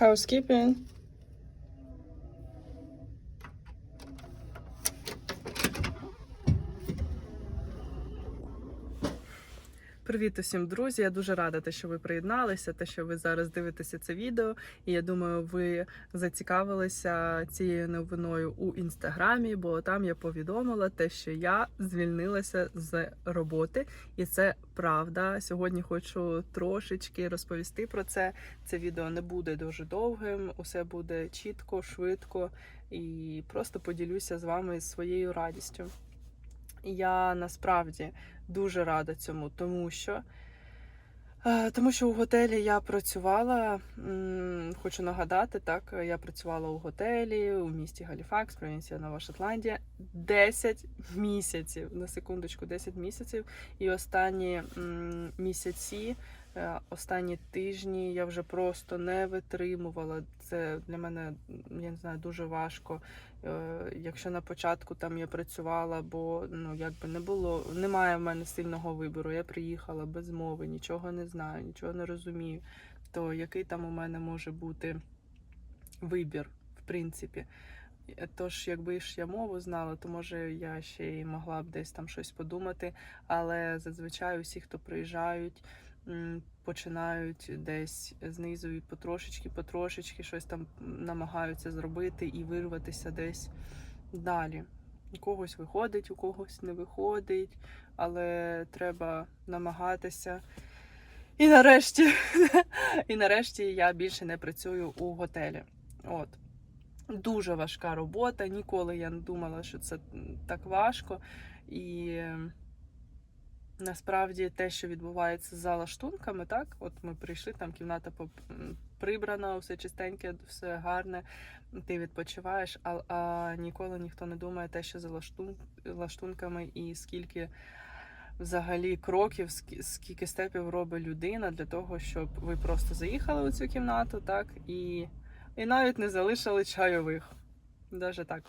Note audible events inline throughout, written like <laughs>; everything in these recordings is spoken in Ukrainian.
Housekeeping. Привіт усім, друзі! Я дуже рада, те, що ви приєдналися, те, що ви зараз дивитеся це відео. І я думаю, ви зацікавилися цією новиною у інстаграмі, бо там я повідомила те, що я звільнилася з роботи, і це правда. Сьогодні хочу трошечки розповісти про це. Це відео не буде дуже довгим, усе буде чітко, швидко і просто поділюся з вами своєю радістю. Я насправді дуже рада цьому, тому що е, тому що у готелі я працювала, хочу нагадати, так, я працювала у готелі у місті Галіфакс, провінція Нова Шотландія, 10 місяців, на секундочку, 10 місяців. І останні місяці, останні тижні я вже просто не витримувала. Це для мене, я не знаю, дуже важко. Е, Якщо на початку там я працювала, бо ну якби не було, немає в мене сильного вибору. Я приїхала без мови, нічого не знаю, нічого не розумію. То який там у мене може бути вибір, в принципі. Е, Тож, якби ж я мову знала, то може я ще й могла б десь там щось подумати. Але зазвичай усі, хто приїжджають, починають десь знизу і потрошечки, потрошечки щось там намагаються зробити і вирватися десь далі. У когось виходить, у когось не виходить, але треба намагатися. І нарешті, <laughs> і нарешті я більше не працюю у готелі. От. Дуже важка робота. Ніколи я не думала, що це так важко. І насправді те, що відбувається за лаштунками, так, от ми прийшли, там кімната прибрана, все чистеньке, все гарне, ти відпочиваєш, а, а ніколи ніхто не думає те, що за лаштун, лаштунками і скільки взагалі кроків, скі- скільки степів робить людина для того, щоб ви просто заїхали у цю кімнату, так, і, і навіть не залишили чайових. Даже так.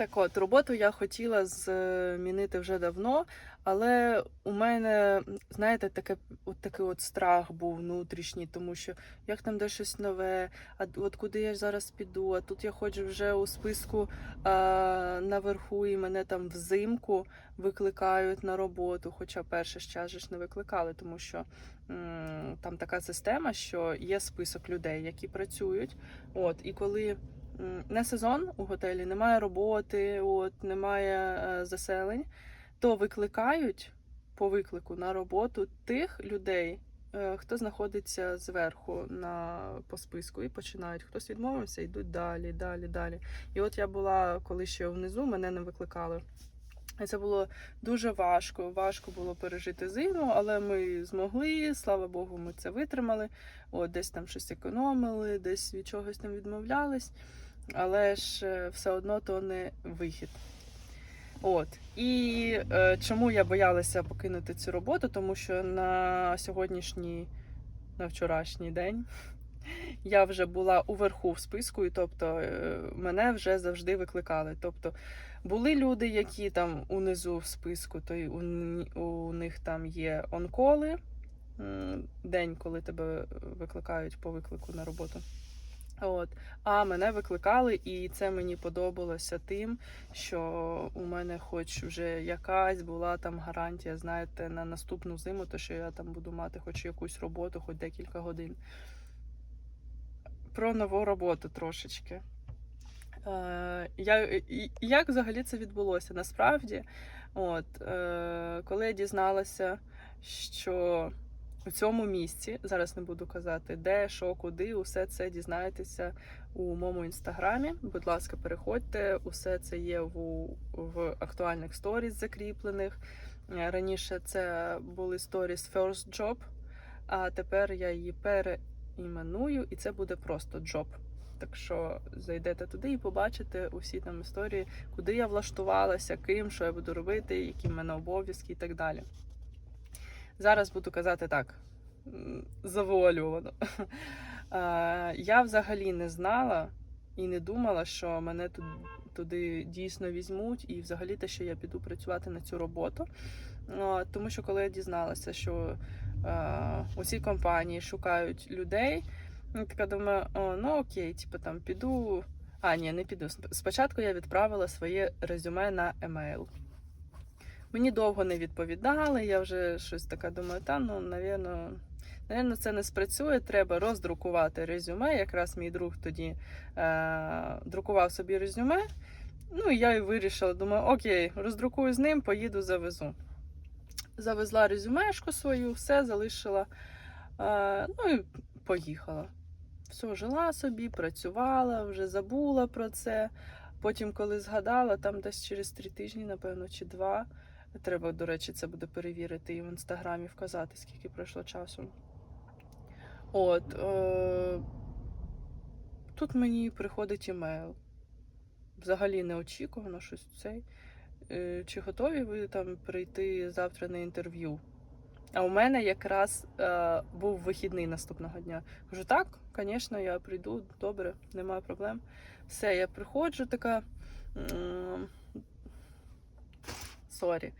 Так от, роботу я хотіла змінити вже давно, але у мене, знаєте, таке, от такий от страх був внутрішній, тому що як там де щось нове, а от куди я зараз піду, а тут я ходжу вже у списку а, наверху, і мене там взимку викликають на роботу. Хоча перше час ж не викликали, тому що м, там така система, що є список людей, які працюють. От, і коли не сезон у готелі, немає роботи, от, немає е, заселень, то викликають по виклику на роботу тих людей, е, хто знаходиться зверху на по списку, і починають. Хтось відмовився, йдуть далі, далі, далі. І от я була коли ще внизу, мене не викликали. І це було дуже важко. Важко було пережити зиму, але ми змогли. Слава Богу, ми це витримали. От десь там щось економили, десь від чогось там відмовлялись. Але ж е, все одно то не вихід. От. І е, чому я боялася покинути цю роботу? Тому що на сьогоднішній, на вчорашній день <laughs> я вже була уверху в списку, і тобто е, мене вже завжди викликали. Тобто були люди, які там унизу в списку, то й у, у них там є онколи, день, коли тебе викликають по виклику на роботу. От. А мене викликали, і це мені подобалося тим, що у мене хоч вже якась була там гарантія, знаєте, на наступну зиму, то що я там буду мати хоч якусь роботу, хоч декілька годин. Про нову роботу трошечки. Е, я, як взагалі це відбулося? Насправді, от, е, коли я дізналася, що у цьому місці, зараз не буду казати, де, що, куди, усе це дізнаєтеся у моєму інстаграмі. Будь ласка, переходьте, усе це є в, в актуальних сторіс закріплених. Е, Раніше це були сторіс First Job, а тепер я її переіменую, і це буде просто job. Так що зайдете туди і побачите усі там історії, куди я влаштувалася, ким, що я буду робити, які в мене обов'язки і так далі. Зараз буду казати так, завуальовано. <laughs> Я взагалі не знала і не думала, що мене тут туди дійсно візьмуть, і взагалі те, що я піду працювати на цю роботу. Тому що коли я дізналася, що е, усі компанії шукають людей, Я така думаю, о, ну окей, типу там піду. А, ні, не піду. Спочатку я відправила своє резюме на емейл. Мені довго не відповідали, я вже щось така думаю, та ну, навірно, навірно, це не спрацює. Треба роздрукувати резюме. Якраз мій друг тоді е- друкував собі резюме. Ну і я і вирішила, думаю, окей, роздрукую з ним, поїду, завезу. Завезла резюмешку свою, все залишила. Е, ну і поїхала. Все, жила собі, працювала, вже забула про це. Потім, коли згадала, там десь через три тижні, напевно, чи два. Треба, до речі, це буде перевірити і в інстаграмі вказати, скільки пройшло часу. От. Е- тут мені приходить імейл. Взагалі неочікувано щось цей. Е, чи готові ви там прийти завтра на інтерв'ю? А у мене якраз е, був вихідний наступного дня. Кажу, так, звісно, я прийду, добре, немає проблем. Все, я приходжу, така. м, Сорі.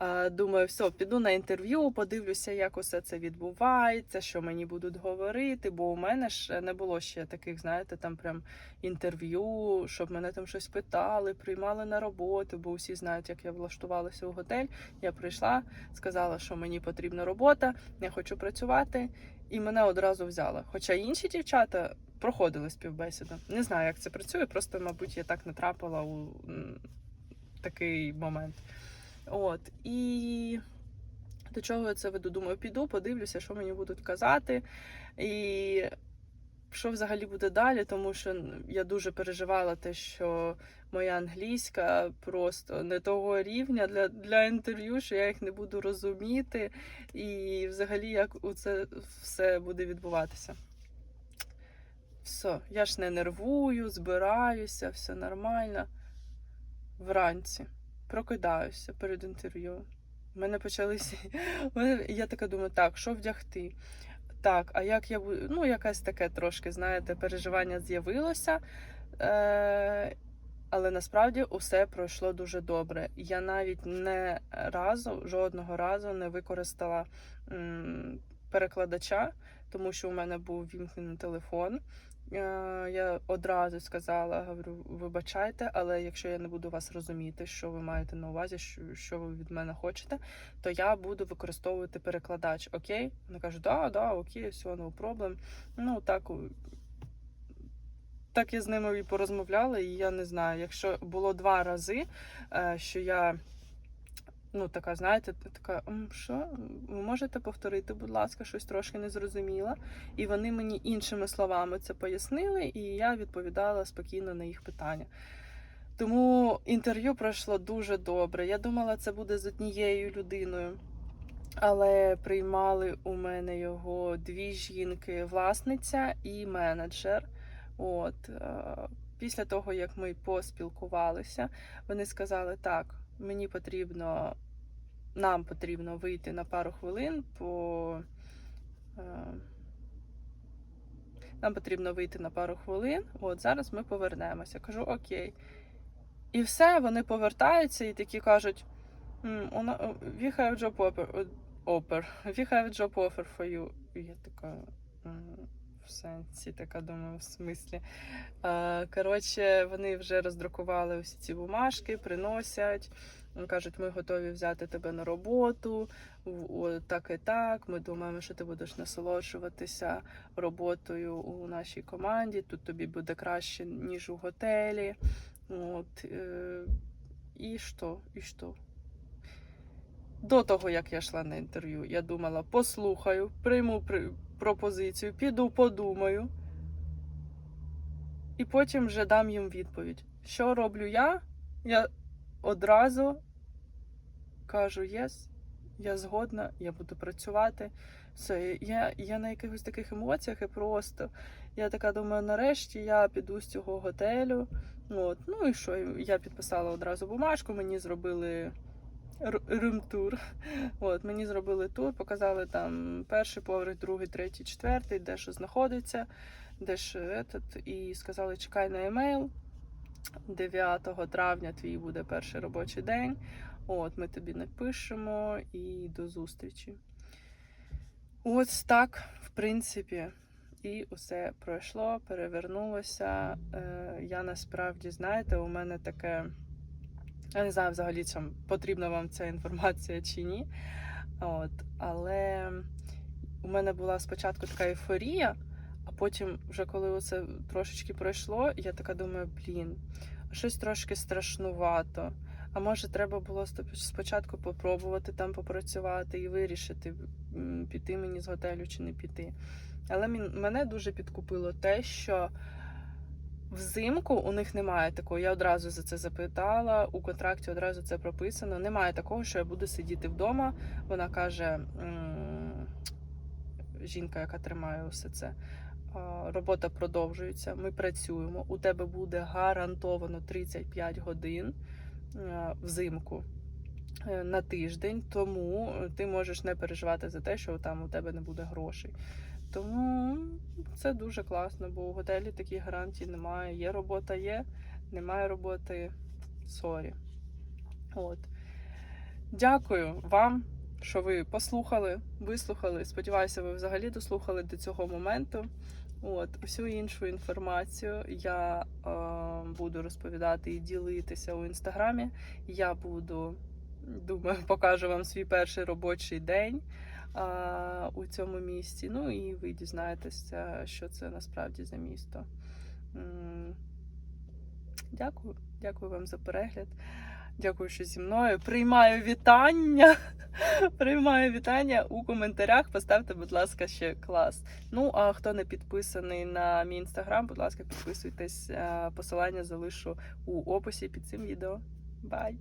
Е, Думаю, все, піду на інтерв'ю, подивлюся, як усе це відбувається, що мені будуть говорити, бо у мене ж не було ще таких, знаєте, там прям інтерв'ю, щоб мене там щось питали, приймали на роботу, бо усі знають, як я влаштувалася у готель. Я прийшла, сказала, що мені потрібна робота, я хочу працювати, і мене одразу взяли. Хоча інші дівчата проходили співбесіду. Не знаю, як це працює, просто, мабуть, я так натрапила у такий момент. От і до чого я це веду? Думаю, піду, подивлюся, що мені будуть казати. І що взагалі буде далі, тому що я дуже переживала те, що моя англійська просто не того рівня для, для інтерв'ю, що я їх не буду розуміти, і взагалі як у це все буде відбуватися. Все, я ж не нервую, збираюся, все нормально. Вранці прокидаюся перед інтерв'ю. У мене почалися. <laughs> Я така думаю, так, що вдягти? Так, а як я буду. Ну, якесь таке трошки, знаєте, переживання з'явилося. Е- але насправді усе пройшло дуже добре. Я навіть не разу, жодного разу не використала м, перекладача, тому що у мене був вімкнений телефон. Е, Я одразу сказала, говорю, вибачайте, але якщо я не буду вас розуміти, що ви маєте на увазі, що, ви від мене хочете, то я буду використовувати перекладач. Окей? Вони кажуть, да, да, окей, все, no problem. Ну так. Так я з ними і порозмовляла, і я не знаю, якщо було два рази, е, що я. Ну, така, знаєте, така, що? Ви можете повторити, будь ласка, щось трошки не зрозуміла. І вони мені іншими словами це пояснили, і я відповідала спокійно на їх питання. Тому інтерв'ю пройшло дуже добре. Я думала, це буде з однією людиною, але приймали у мене його дві жінки: власниця і менеджер. От е, після того, як ми поспілкувалися, вони сказали: так, мені потрібно, нам потрібно вийти на пару хвилин по. е, Нам потрібно вийти на пару хвилин. От зараз ми повернемося. Кажу, окей. І все, вони повертаються і такі кажуть: «М, у на- we have job offer, offer. <laughs> We have job offer for you. І я така. «М, В сенсі, така думаю, в смислі. Е, Коротше, вони вже роздрукували усі ці бумажки, приносять. Кажуть, ми готові взяти тебе на роботу. Так і так. Ми думаємо, що ти будеш насолоджуватися роботою у нашій команді. Тут тобі буде краще, ніж у готелі. От, е, і що? І що? До того, як я йшла на інтерв'ю, я думала, послухаю, прийму при- пропозицію, піду, подумаю. І потім вже дам їм відповідь. Що роблю я? Я одразу кажу єс, я згодна, я буду працювати. Все, я, я на якихось таких емоціях і просто. Я така думаю, нарешті я піду з цього готелю. От, ну і що? Я підписала одразу бумажку, мені зробили рум-тур. От, мені зробили тур, показали там перший поверх, другий, третій, четвертий, де що знаходиться, де ж этот, і сказали, чекай на емейл. 9 травня твій буде перший робочий день. От, ми тобі напишемо і до зустрічі. Ось так, в принципі, І усе пройшло, перевернулося. Е, Я насправді, знаєте, у мене таке. Я не знаю взагалі, чим потрібна вам ця інформація чи ні. От, але у мене була спочатку така ейфорія, а потім, вже коли це трошечки пройшло, я така думаю, блін, щось трошки страшнувато. А може, треба було спочатку попробувати там попрацювати і вирішити, піти мені з готелю чи не піти. Але мене дуже підкупило те, що взимку у них немає такого. Я одразу за це запитала. У контракті одразу це прописано. Немає такого, що я буду сидіти вдома. Вона каже, жінка, яка тримає все це. Робота продовжується. Ми працюємо. У тебе буде гарантовано 35 годин е, взимку е, на тиждень, тому ти можеш не переживати за те, що там у тебе не буде грошей. Тому це дуже класно, бо у готелі таких гарантій немає. Є робота, є, немає роботи. Сорі. От. Дякую вам, що ви послухали, вислухали. Сподіваюся, ви взагалі дослухали до цього моменту. От, усю іншу інформацію я е, буду розповідати і ділитися у інстаграмі. Я буду, думаю, <laughs> покажу вам свій перший робочий день у цьому місті. Ну і ви дізнаєтеся, що це насправді за місто. Дякую, дякую вам за перегляд. Дякую, що зі мною. Приймаю вітання. <laughs> Приймаю вітання у коментарях. Поставте, будь ласка, ще клас. Ну, а хто не підписаний на мій інстаграм, будь ласка, підписуйтесь. Е, Посилання залишу у описі під цим відео. Бай!